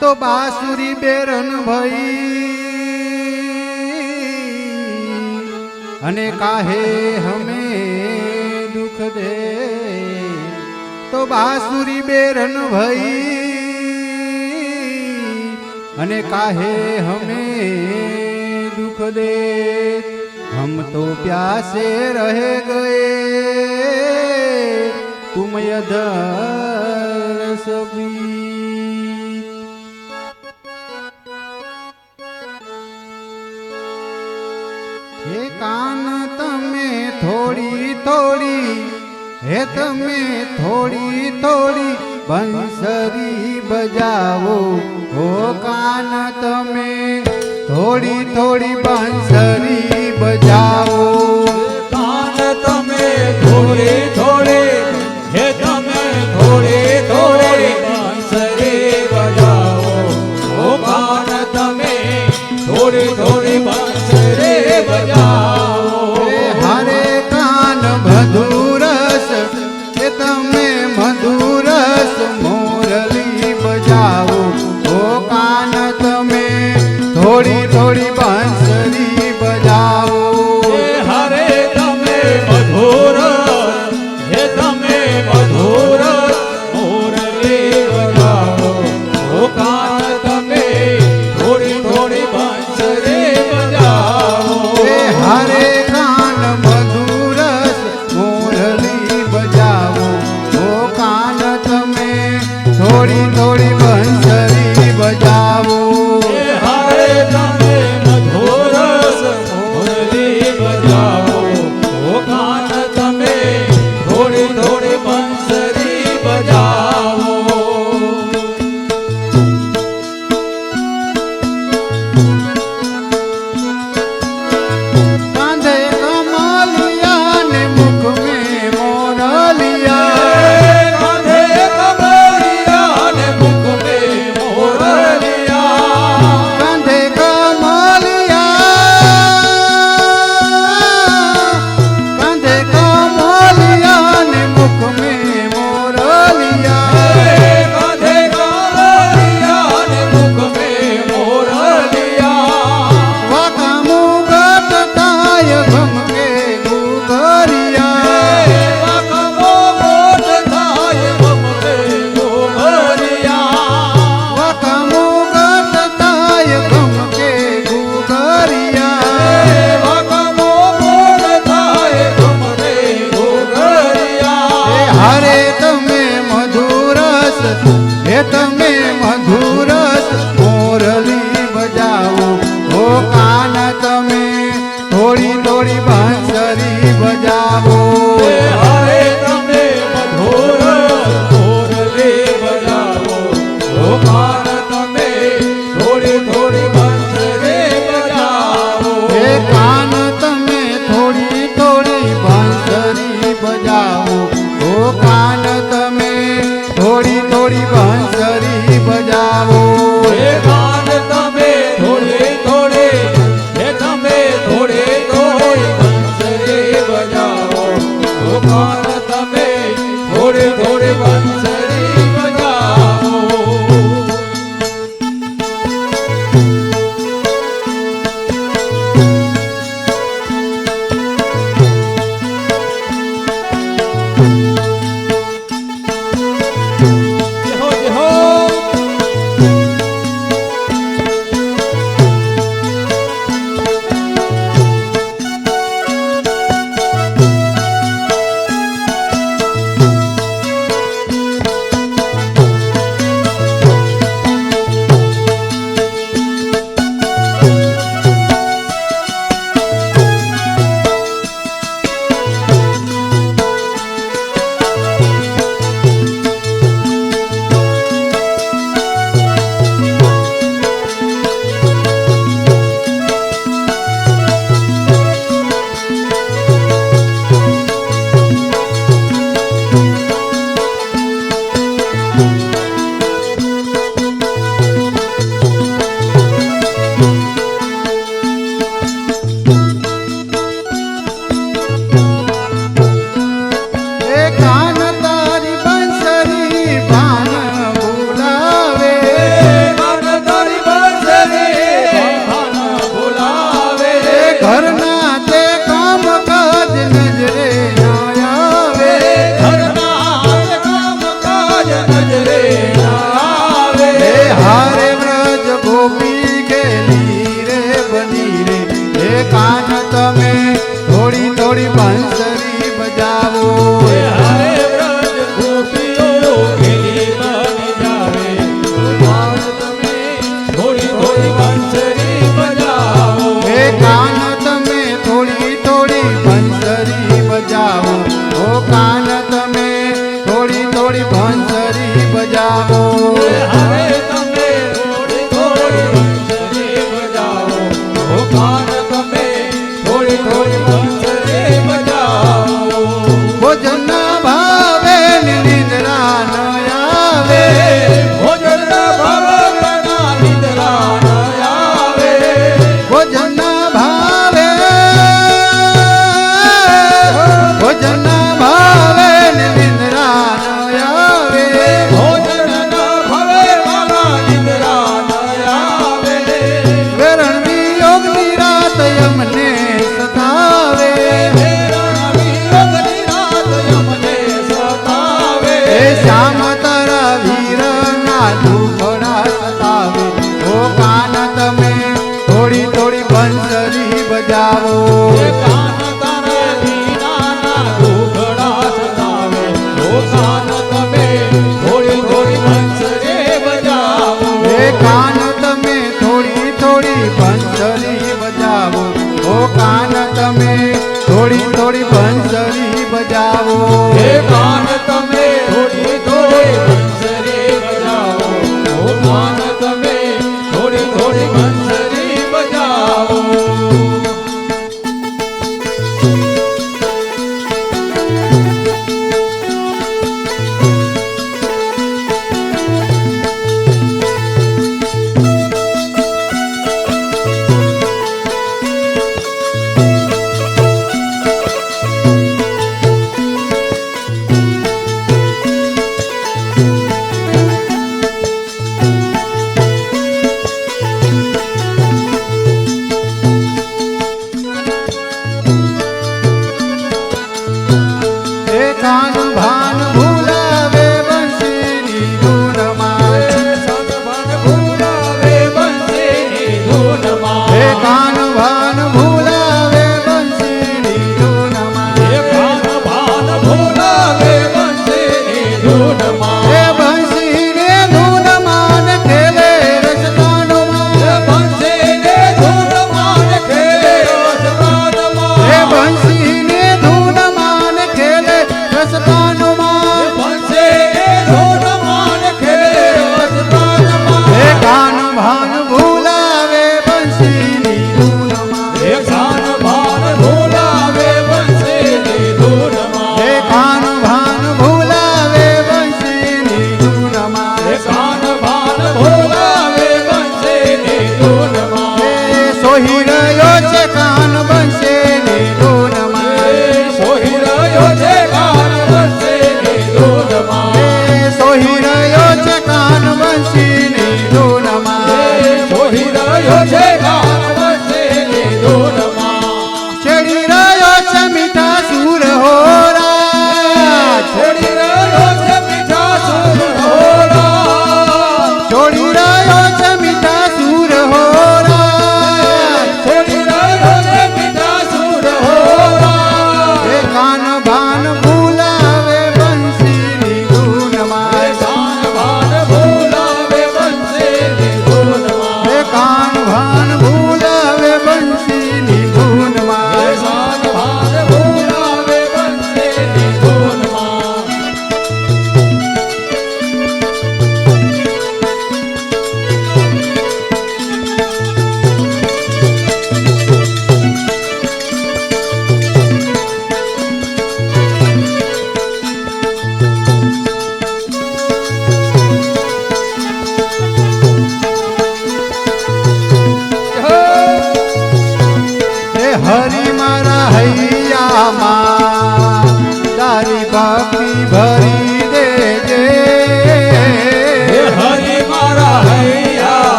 તો બાસુરી બેરન ભઈ અને કાહે હમે દુખ દે? તો બાસુરી બેરન ભઈ અને કાહે હમે દુખ દે? હમ તો પ્યાસે રહે ગયે तुम यदर सभी हे कान तमे थोड़ी थोड़ी हे तमे थोड़ी थोड़ी બંસરી બજાવો હો કાન તમે થોડી થોડી બંસરી બજાવો થોડી થોડી બાંધ ગોપાલ તમે થોડે થોડે વાંચો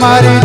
Maria.